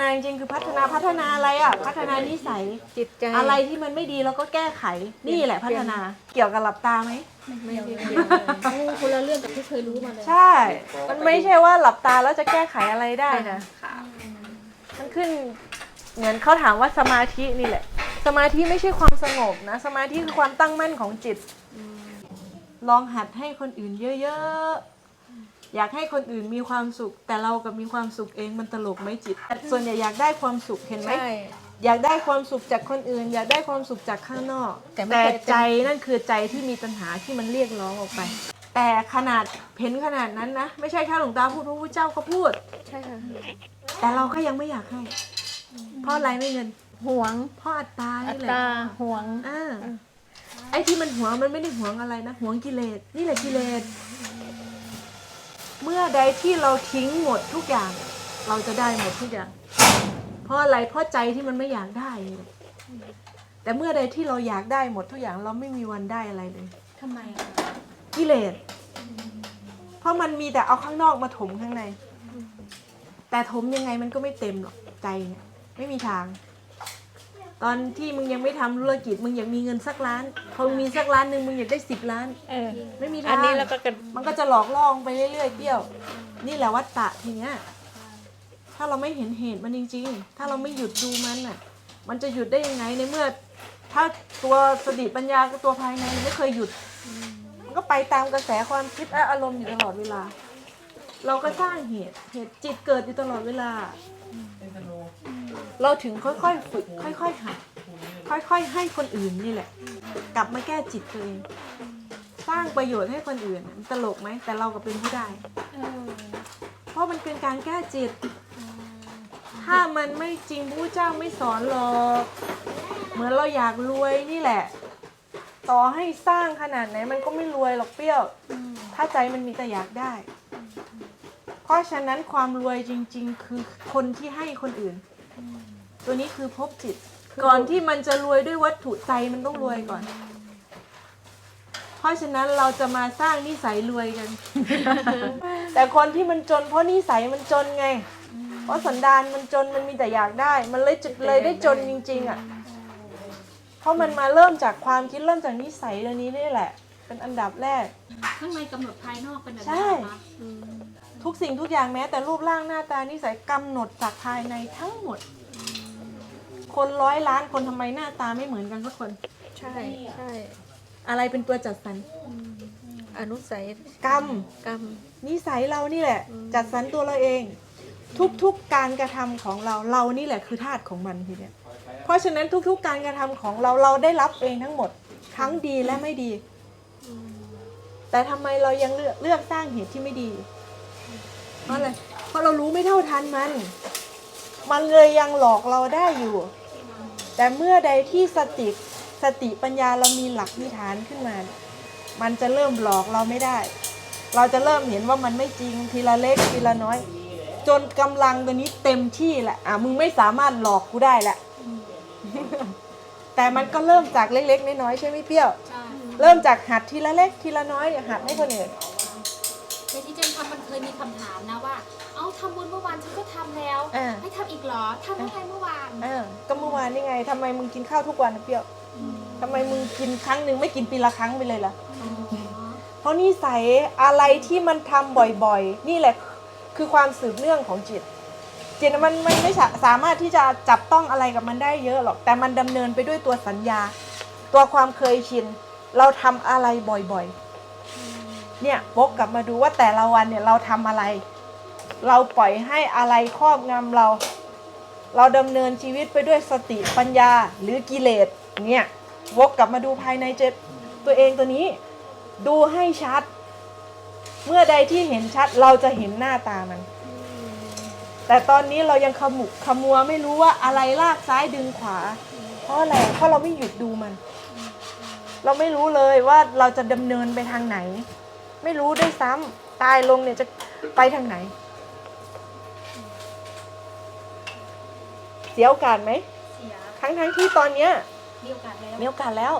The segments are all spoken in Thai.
นาจริงๆคือพัฒนาพัฒนาอะไรอะ พัฒนานิสัย จิตใจอะไรที่มันไม่ดีเราก็แก้ไข นี่แหละพัฒนา เกี่ยวกับหลับตาไหม ไม่ได้เกี่ยวเลยโอ้คนละเรื่องกับที่เคยรู้มาเลย ใช่ มันไม่ใช่ว่าหลับตาแล้วจะแก้ไขอะไรได้นะมันขึ้น เหมือนเขาถามว่าสมาธินี่แหละ สมาธิไม่ใช่ความสงบนะ สมาธิคือความตั้งมั่นของจิต ลองหัดให้คนอื่นเยอะๆ อยากให้คนอื่นมีความสุข แต่เรากับมีความสุขเองมันตลกไหมจิต ส่วนใหญ่อยากได้ความสุขเห็นไหมใช่ อยากได้ความสุขจากคนอื่น อยากได้ความสุขจากข้างนอก แต่ไม่แต่เคยเป็นใจนั่นคือใจที่มีปัญหาที่มันเรียกร้องออกไป แต่ขนาดเห็นขนาดนั้นนะ ไม่ใช่แค่หลวงตาพูดพระพุทธเจ้าก็พูด ใช่ค่ะแต่เราก็ยังไม่อยากให้ เพราะอะไรไม่เงิน ห่วงเพราะอัตตาอันี่ตแหละตาห่วง อ่าไอ้ที่มันหวงมันไม่ได้หวงอะไรนะหวงกิเลสนี่แหละกิเลส เมื่อใดที่เราทิ้งหมดทุกอย่าง เราจะได้หมดทุกอย่าง เพราะอะไรเพราะใจที่มันไม่อยากได้นี่แหละแต่เมื่อใดที่เราอยากได้หมดทุกอย่างเราไม่มีวันได้อะไรเลยทำไมอะกิเลสเพราะมันมีแต่เอาข้างนอกมาถมข้างใน แต่ถมยังไงมันก็ไม่เต็มหรอกใจเนี่ยไม่มีทาง ตอนที่มึงยังไม่ทำธุรกิจมึงอยากมีเงินสักล้านพอมึงมีสักล้านหนึ่งมึงอยากได้สิบล้าน เออ ไม่มีทางอันนี้แล้วก็กระมันก็จะหลอกล่อมึงไปเรื่อยๆเปรี้ยว นี่แหละวัฏฏะทีเนี้ยถ้าเราไม่เห็นเหตุมันจริง ๆ ถ้าเราไม่หยุดดูมันน่ะ มันจะหยุดได้ยังไงในเมื่อ ถ้าตัวสติปัญญากับตัวภายในมันไม่เคยหยุด มันก็ไปตามกระแสความคิดและอารมณ์อยู่ตลอดเวลา เราก็สร้างเหตุเหตุจิตเกิดอยู่ตลอดเวลา เราถึงค่อยๆฝึกค่อยๆหัดค่อยๆ ให้คนอื่นนี่แหละ กลับมาแก้จิตตัวเองสร้างประโยชน์ให้คนอื่นมันตลกไหมแต่เราก็เป็นผู้ได้ เพราะมันเป็นการแก้จิต ถ้ามันไม่จริงพระเจ้าไม่สอนหรอกเหมือนเราอยากรวยนี่แหละ ต่อให้สร้างขนาดไหนมันก็ไม่รวยหรอกเปรี้ยว ถ้าใจมันมีแต่อยากได้ เพราะฉะนั้นความรวยจริง ๆ คือคนที่ให้คนอื่น ตัวนี้คือพบจิต ก่อนที่มันจะรวยด้วยวัตถุใจมันต้องรวยก่อน เพราะฉะนั้นเราจะมาสร้างนิสัยรวยกัน แต่คนที่มันจน เพราะนิสัยมันจนไง เพราะสันดานมันจนมันมีแต่อยากได้ มันเลยจะเลยได้จนจริง ๆ อะ เพราะมันมาเริ่มจากความคิดเริ่มจากนิสัยเรื่องนี้นี่แหละ เป็นอันดับแรกข้างในกำหนดภายนอกเป็นแบบใช่นี้เหรอคะทุกสิ่งทุกอย่างแม้แต่รูปร่างหน้าตานิสัยกำหนดจากภายในทั้งหมด คนร้อยล้านคนทำไมหน้าตาไม่เหมือนกันสักคน ใช่ใช่อะไรเป็นตัวจัดสรรอนุสัยกรรมกรรมนิสัยเรานี่แหละ จัดสรรตัวเราเอง ทุกๆการกระทำของเราเรานี่แหละคือธาตุของมันทีเนี้ยเพราะฉะนั้นทุกๆ การกระทำของเราเราได้รับเองทั้งหมดทั้งดีและไม่ดี แต่ทำไมเรายังเลือกเลือกสร้างเหตุที่ไม่ดี เพราะอะไรเพราะเรารู้ไม่เท่าทันมัน มันเลยยังหลอกเราได้อยู่ แต่เมื่อใดที่สติสติปัญญาเรามีหลักมีฐานขึ้นมา มันจะเริ่มหลอกเราไม่ได้ เราจะเริ่มเห็นว่ามันไม่จริงทีละเล็กทีละน้อย จนกำลังตัวนี้เต็มที่แหละอะมึงไม่สามารถหลอกกูได้แหละแต่มันก็เริ่มจากเล็กๆน้อยๆใช่ไหมเปรี้ยวใช่เริ่มจากหัดทีละเล็กทีละน้อยเนี่ยหัดให้คนอื่นในที่เจนทำมันเคยมีคำถามนะว่าเอ้า ทำบุญเมื่อวานฉันก็ทำแล้วอ่าให้ทำอีกเหรอทำเมื่อไงเมื่อวานเออก็เมื่อวานนี่ไงทำไมมึงกินข้าวทุกวันนะเปรี้ยวทำไมมึงกินครั้งหนึ่งไม่กินปีละครั้งไปเลยล่ะ อ๋อเพราะนิสัยอะไรที่มันทำบ่อยๆ นี่แหละคือความสืบเนื่องของจิต จิตมันมันไม่สาสามารถที่จะจับต้องอะไรกับมันได้เยอะหรอก แต่มันดำเนินไปด้วยตัวสัญญา ตัวความเคยชิน เราทำอะไรบ่อยๆ เนี่ยวกกลับมาดูว่าแต่ละวันเนี่ยเราทำอะไร เราปล่อยให้อะไรครอบงำเรา เราดำเนินชีวิตไปด้วยสติปัญญาหรือกิเลสเนี่ยวกกลับมาดูภายในเจตตัวเองตัวนี้ ดูให้ชัด เมื่อใดที่เห็นชัดเราจะเห็นหน้าตามัน แต่ตอนนี้เรายังขมุกขมัวไม่รู้ว่าอะไรลากซ้ายดึงขวา เพราะอะไรเพราะเราไม่หยุดดูมัน เราไม่รู้เลยว่าเราจะดำเนินไปทางไหน ไม่รู้ด้วยซ้ำตายลงเนี่ยจะไปทางไหน เสียโอกาสไหมเสียทั้งทั้งๆที่ตอนเนี้ยมีโอกาสแล้วมีโอกาสแล้ว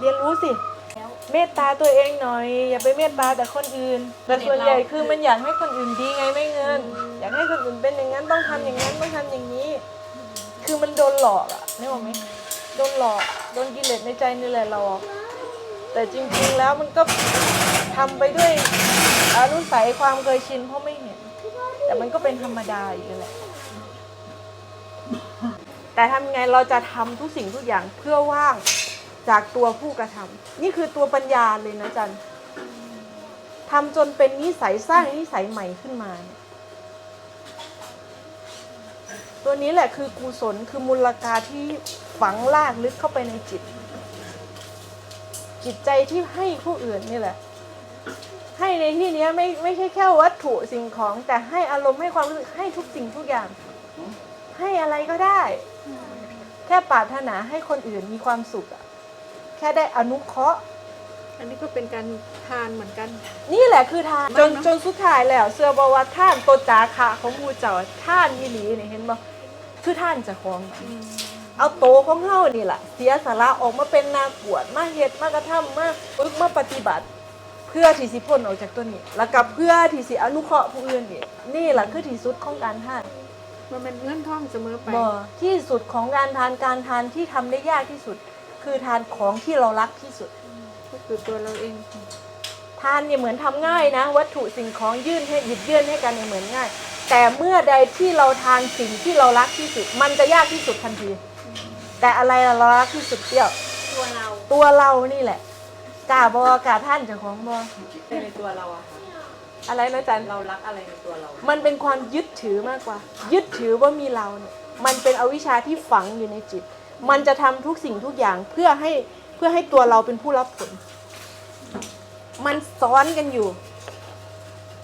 เรียนรู้สิ แล้ว เมตตาตัวเองหน่อย อย่าไปเมตตาแต่คนอื่น แต่ส่วนใหญ่คือมันอยากให้คนอื่นดีไงไม่เงิน อยากให้คนอื่นเป็นอย่างนั้นต้องทำอย่างนั้นต้องทำอย่างนี้ คือมันโดนหลอกอะนึกออกไหมโดนหลอกโดนกิเลสในใจนี่แหละหลอกแต่จริงๆแล้วมันก็ทำไปด้วยอนุสัยความเคยชินเพราะไม่เห็น แต่มันก็เป็นธรรมดาอีกแหละ แต่ทำยังไงเราจะทำทุกสิ่งทุกอย่างเพื่อว่างจากตัวผู้กระทำนี่คือตัวปัญญาเลยนะจันทำจนเป็นนิสัยสร้างนิสัยใหม่ขึ้นมา ตัวนี้แหละคือกุศลคือมูลค่าที่ฝังลากลึกเข้าไปในจิต จิตใจที่ให้ผู้อื่นนี่แหละ ให้ในที่เนี้ยไม่ไม่ใช่แค่วัตถุสิ่งของ แต่ให้อารมณ์ให้ความรู้สึกให้ทุกสิ่งทุกอย่าง ให้อะไรก็ได้ ค่ปรารถนาให้คนอื่นมีความสุขอะแค่ได้อนุเคราะห์ อันนี้ก็เป็นการทานเหมือนกัน นี่แหละคือทานจนมากเนอะจนสุดท้ายแล้ว เสือบว่าท่านตัวจาคะของมูเจ้าท่านยี่หลีเนี่ยเห็นบ่คือท่านเจะของเอาโตวของเฮานี่แหละเสียสาระออกมาเป็นนากวดมาเฮ็ดมากระทำมาฝึกมาปฏิบัติ เพื่อที่สิพ้นออกจากตัวนี้ แล้วกับเพื่อที่สิอนุเคราะห์ผู้อื่นอีกนี่แหละคือที่สุดของการทาน มันเป็นเงื่อนท่องเสมอไป บ่ที่สุดของการทานการทานที่ทำได้ยากที่สุด คือทานของที่เรารักที่สุด ก็คือตัวเราเอง ทานเนี่ยเหมือนทำง่ายนะ วัตถุสิ่งของยื่นให้หยิบยื่นให้กันเนี่ยเหมือนง่าย แต่เมื่อใดที่เราทานสิ่งที่เรารักที่สุด มันจะยากที่สุดทันที แต่อะไรล่ะเรารักที่สุดเปรี้ยว ตัวเราตัวเรานี่แหละกล้าบอกล้าท่านเจ้าของบอ ในตัวเราอะค่ะ อะไรนะจันเรารักอะไรในตัวเรา มันเป็นความยึดถือมากกว่า ยึดถือว่ามีเราเนี่ย มันเป็นอวิชชาที่ฝังอยู่ในจิต มันจะทำทุกสิ่งทุกอย่างเพื่อให้เพื่อให้ตัวเราเป็นผู้รับผล มันซ้อนกันอยู่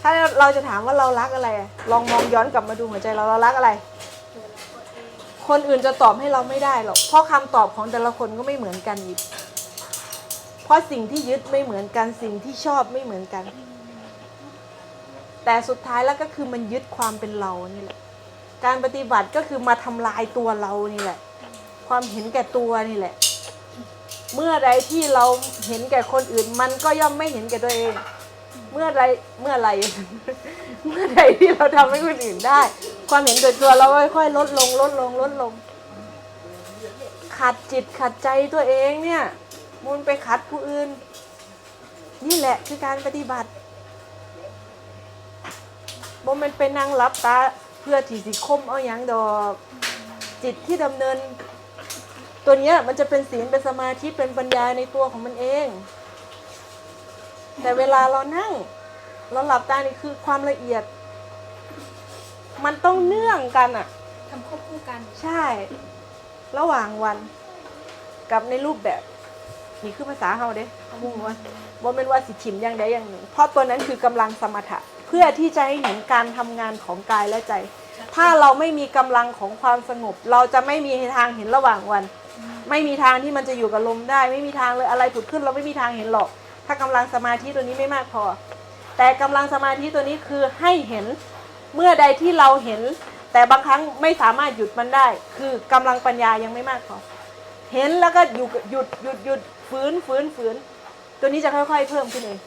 ถ้าเราจะถามว่าเรารักอะไร ลองมองย้อนกลับมาดูหัวใจเราเรารักอะไร คนอื่นจะตอบให้เราไม่ได้หรอก เพราะคำตอบของแต่ละคนก็ไม่เหมือนกันอีก เพราะสิ่งที่ยึดไม่เหมือนกัน สิ่งที่ชอบไม่เหมือนกัน แต่สุดท้ายแล้วก็คือมันยึดความเป็นเรานี่แหละ การปฏิบัติก็คือมาทำลายตัวเรานี่แหละ ความเห็นแก่ตัวนี่แหละ เมื่อใดที่เราเห็นแก่คนอื่น มันก็ย่อมไม่เห็นแก่ตัวเอง เมื่อไรเมื่อไรเมื่อใดที่เราทำให้คนอื่นได้ ความเห็นแก่ตัวเราค่อยๆลดลงลดลงลดลง ขัดจิตขัดใจตัวเองเนี่ย มุนไปขัดผู้อื่น นี่แหละคือการปฏิบัติ บ่แมันเป็นนางรับตาเพื่อที่สิคมเอาอย่างดอก จิตที่ดำเนิน ตัวเนี้ยมันจะเป็นศีลเป็นสมาธิเป็นปัญญาในตัวของมันเอง แต่เวลาเรานั่ง เราหลับตานี่คือความละเอียด มันต้องเนื่องกันอะ ทำควบคู่กันใช่ ระหว่างวันกับในรูปแบบ นี่คือภาษาเฮาเด้เขามุ่งว่าบ่เป็นว่าสิถิมอย่างใดอย่างหนึ่ง เพราะตัวนั้นคือกำลังสมถะ เพื่อที่จะให้เห็นการทำงานของกายและใจ ถ้าเราไม่มีกำลังของความสงบ เราจะไม่มีทางเห็นระหว่างวัน ไม่มีทางที่มันจะอยู่กับลมได้ ไม่มีทางเลยอะไรผุดขึ้น เราไม่มีทางเห็นหรอก ถ้ากำลังสมาธิตัวนี้ไม่มากพอ แต่กำลังสมาธิตัวนี้คือให้เห็นเมื่อใดที่เราเห็น แต่บางครั้งไม่สามารถหยุดมันได้ คือกำลังปัญญายังไม่มากพอเห็นแล้วก็หยุดหยุดหยุดหยุดฝืนฝืนฝืน ตัวนี้จะค่อย ๆ เพิ่มขึ้นเอง